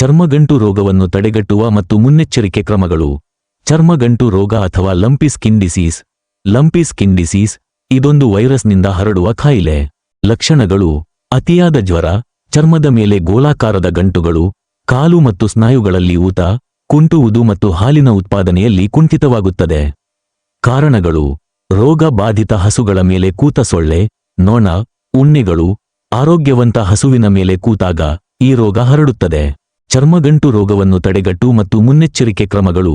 ಚರ್ಮಗಂಟು ರೋಗವನ್ನು ತಡೆಗಟ್ಟುವ ಮತ್ತು ಮುನ್ನೆಚ್ಚರಿಕೆ ಕ್ರಮಗಳು. ಚರ್ಮಗಂಟು ರೋಗ ಅಥವಾ lumpy skin disease. Lumpy skin disease, ಇದೊಂದು ವೈರಸ್ನಿಂದ ಹರಡುವ ಕಾಯಿಲೆ ಲಕ್ಷಣಗಳು, ಅತಿಯಾದ ಜ್ವರ, ಚರ್ಮದ ಮೇಲೆ ಗೋಲಾಕಾರದ ಗಂಟುಗಳು, ಕಾಲು ಮತ್ತು ಸ್ನಾಯುಗಳಲ್ಲಿ ಊತ ಕುಂಟುವುದು ಮತ್ತು ಹಾಲಿನ ಉತ್ಪಾದನೆಯಲ್ಲಿ ಕುಂಠಿತವಾಗುತ್ತದೆ. ಕಾರಣಗಳು, ರೋಗ ಬಾಧಿತ ಹಸುಗಳ ಮೇಲೆ ಕೂತ ಸೊಳ್ಳೆ, ನೊಣ, ಉಣ್ಣೆಗಳು, ಆರೋಗ್ಯವಂತ ಹಸುವಿನ ಮೇಲೆ ಕೂತಾಗ ಈ ರೋಗ ಹರಡುತ್ತದೆ. ಚರ್ಮಗಂಟು ರೋಗವನ್ನು ತಡೆಗಟ್ಟು ಮತ್ತು ಮುನ್ನೆಚ್ಚರಿಕೆ ಕ್ರಮಗಳು.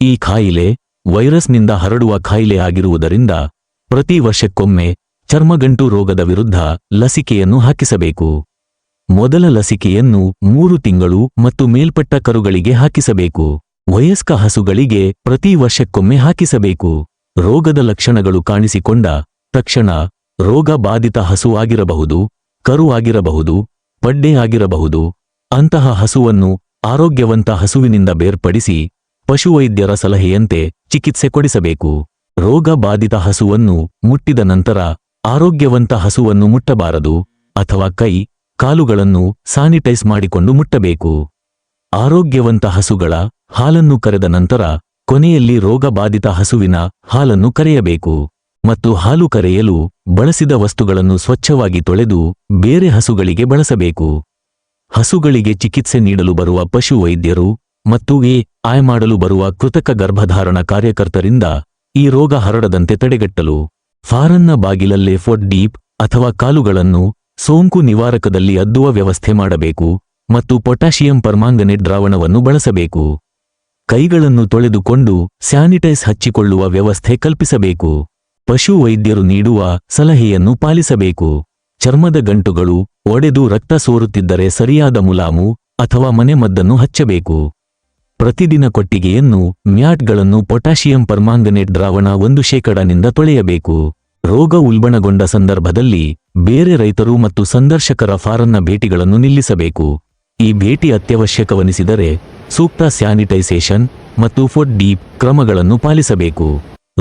ಈ ಖಾಯಿಲೆ ವೈರಸ್ನಿಂದ ಹರಡುವ ಖಾಯಿಲೆ ಆಗಿರುವುದರಿಂದ ಪ್ರತಿ ವರ್ಷಕ್ಕೊಮ್ಮೆ ಚರ್ಮಗಂಟು ರೋಗದ ವಿರುದ್ಧ ಲಸಿಕೆಯನ್ನು ಹಾಕಿಸಬೇಕು. ಮೊದಲ ಲಸಿಕೆಯನ್ನು ಮೂರು ತಿಂಗಳು ಮತ್ತು ಮೇಲ್ಪಟ್ಟ ಕರುಗಳಿಗೆ ಹಾಕಿಸಬೇಕು. ವಯಸ್ಕ ಹಸುಗಳಿಗೆ ಪ್ರತಿ ವರ್ಷಕ್ಕೊಮ್ಮೆ ಹಾಕಿಸಬೇಕು. ರೋಗದ ಲಕ್ಷಣಗಳು ಕಾಣಿಸಿಕೊಂಡ ತಕ್ಷಣ ರೋಗ ಬಾಧಿತ ಹಸು ಆಗಿರಬಹುದು, ಕರು ಆಗಿರಬಹುದು, ಪಡ್ಡೆ ಆಗಿರಬಹುದು ಅಂತಹ ಹಸುವನ್ನು ಆರೋಗ್ಯವಂತ ಹಸುವಿನಿಂದ ಬೇರ್ಪಡಿಸಿ ಪಶುವೈದ್ಯರ ಸಲಹೆಯಂತೆ ಚಿಕಿತ್ಸೆ ಕೊಡಿಸಬೇಕು. ರೋಗ ಬಾಧಿತ ಹಸುವನ್ನು ಮುಟ್ಟಿದ ನಂತರ ಆರೋಗ್ಯವಂತ ಹಸುವನ್ನು ಮುಟ್ಟಬಾರದು ಅಥವಾ ಕೈ, ಕಾಲುಗಳನ್ನು ಸ್ಯಾನಿಟೈಸ್ ಮಾಡಿಕೊಂಡು ಮುಟ್ಟಬೇಕು. ಆರೋಗ್ಯವಂತ ಹಸುಗಳ ಹಾಲನ್ನು ಕರೆದ ನಂತರ ಕೊನೆಯಲ್ಲಿ ರೋಗಬಾಧಿತ ಹಸುವಿನ ಹಾಲನ್ನು ಕರೆಯಬೇಕು ಮತ್ತು ಹಾಲು ಕರೆಯಲು ಬಳಸಿದ ವಸ್ತುಗಳನ್ನು ಸ್ವಚ್ಛವಾಗಿ ತೊಳೆದು ಬೇರೆ ಹಸುಗಳಿಗೆ ಬಳಸಬೇಕು. ಹಸುಗಳಿಗೆ ಚಿಕಿತ್ಸೆ ನೀಡಲು ಬರುವ ಪಶುವೈದ್ಯರು ಮತ್ತು ಎ, ಆಯ್ ಮಾಡಲು ಬರುವ ಕೃತಕ ಗರ್ಭಧಾರಣ ಕಾರ್ಯಕರ್ತರಿಂದ ಈ ರೋಗ ಹರಡದಂತೆ ತಡೆಗಟ್ಟಲು. ಫಾರನ್ನ ಬಾಗಿಲಲ್ಲೇ ಫೊಡ್ ಡೀಪ್ ಅಥವಾ ಕಾಲುಗಳನ್ನು ಸೋಂಕು ನಿವಾರಕದಲ್ಲಿ ಅದ್ದುವ ವ್ಯವಸ್ಥೆ ಮಾಡಬೇಕು ಮತ್ತು ಪೊಟ್ಯಾಷಿಯಂ ಪರ್ಮಾಂಗನೆಟ್ ದ್ರಾವಣವನ್ನು ಬಳಸಬೇಕು. ಕೈಗಳನ್ನು ತೊಳೆದುಕೊಂಡು ಸ್ಯಾನಿಟೈಸ್ ಹಚ್ಚಿಕೊಳ್ಳುವ ವ್ಯವಸ್ಥೆ ಕಲ್ಪಿಸಬೇಕು. ಪಶು ವೈದ್ಯರು ನೀಡುವ ಸಲಹೆಯನ್ನು ಪಾಲಿಸಬೇಕು. ಚರ್ಮದ ಗಂಟುಗಳು ಒಡೆದು ರಕ್ತ ಸೋರುತ್ತಿದ್ದರೆ ಸರಿಯಾದ ಮುಲಾಮು ಅಥವಾ ಮನೆಮದ್ದನ್ನು ಹಚ್ಚಬೇಕು. ಪ್ರತಿದಿನ ಕೊಟ್ಟಿಗೆಯನ್ನು, ಮ್ಯಾಟ್ಗಳನ್ನು ಪೊಟ್ಯಾಷಿಯಂ ಪರ್ಮಾಂಗನೇಟ್ ದ್ರಾವಣ ಒಂದು ಶೇಕಡನಿಂದ ತೊಳೆಯಬೇಕು. ರೋಗ ಉಲ್ಬಣಗೊಂಡ ಸಂದರ್ಭದಲ್ಲಿ ಬೇರೆ ರೈತರು ಮತ್ತು ಸಂದರ್ಶಕರ ಫಾರನ್ನ ಭೇಟಿಗಳನ್ನು ನಿಲ್ಲಿಸಬೇಕು. ಈ ಭೇಟಿ ಅತ್ಯವಶ್ಯಕವನಿಸಿದರೆ ಸೂಕ್ತ ಸ್ಯಾನಿಟೈಸೇಷನ್ ಮತ್ತು ಫುಡ್ ಡೀಪ್ ಕ್ರಮಗಳನ್ನು ಪಾಲಿಸಬೇಕು.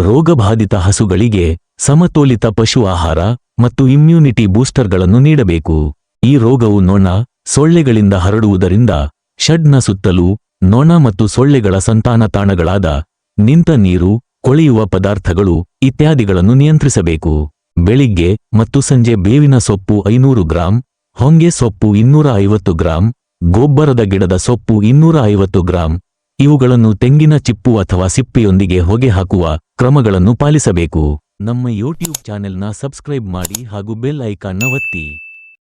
ರೋಗಬಾಧಿತ ಹಸುಗಳಿಗೆ ಸಮತೋಲಿತ ಪಶು ಆಹಾರ ಮತ್ತು ಇಮ್ಯುನಿಟಿ ಬೂಸ್ಟರ್ಗಳನ್ನು ನೀಡಬೇಕು. ಈ ರೋಗವು ನೊಣ, ಸೊಳ್ಳೆಗಳಿಂದ ಹರಡುವುದರಿಂದ ಷಡ್ನ ಸುತ್ತಲೂ ನೊಣ ಮತ್ತು ಸೊಳ್ಳೆಗಳ ಸಂತಾನ ತಾಣಗಳಾದ ನಿಂತ ನೀರು, ಕೊಳೆಯುವ ಪದಾರ್ಥಗಳು ಇತ್ಯಾದಿಗಳನ್ನು ನಿಯಂತ್ರಿಸಬೇಕು. ಬೆಳಿಗ್ಗೆ ಮತ್ತು ಸಂಜೆ ಬೇವಿನ ಸೊಪ್ಪು ಐನೂರು ಗ್ರಾಂ, ಹೊಂಗೆ ಸೊಪ್ಪು ಇನ್ನೂರ ಐವತ್ತು ಗ್ರಾಂ, ಗೊಬ್ಬರದ ಗಿಡದ ಸೊಪ್ಪು ಇನ್ನೂರ ಐವತ್ತು ಗ್ರಾಂ, ಇವುಗಳನ್ನು ತೆಂಗಿನ ಚಿಪ್ಪು ಅಥವಾ ಸಿಪ್ಪೆಯೊಂದಿಗೆ ಹೊಗೆ ಹಾಕುವ ಕ್ರಮಗಳನ್ನು ಪಾಲಿಸಬೇಕು. ನಮ್ಮ ಯೂಟ್ಯೂಬ್ ಚಾನೆಲ್ನ ಸಬ್ಸ್ಕ್ರೈಬ್ ಮಾಡಿ ಹಾಗೂ ಬೆಲ್ ಐಕಾನ್ನ ಒತ್ತಿ.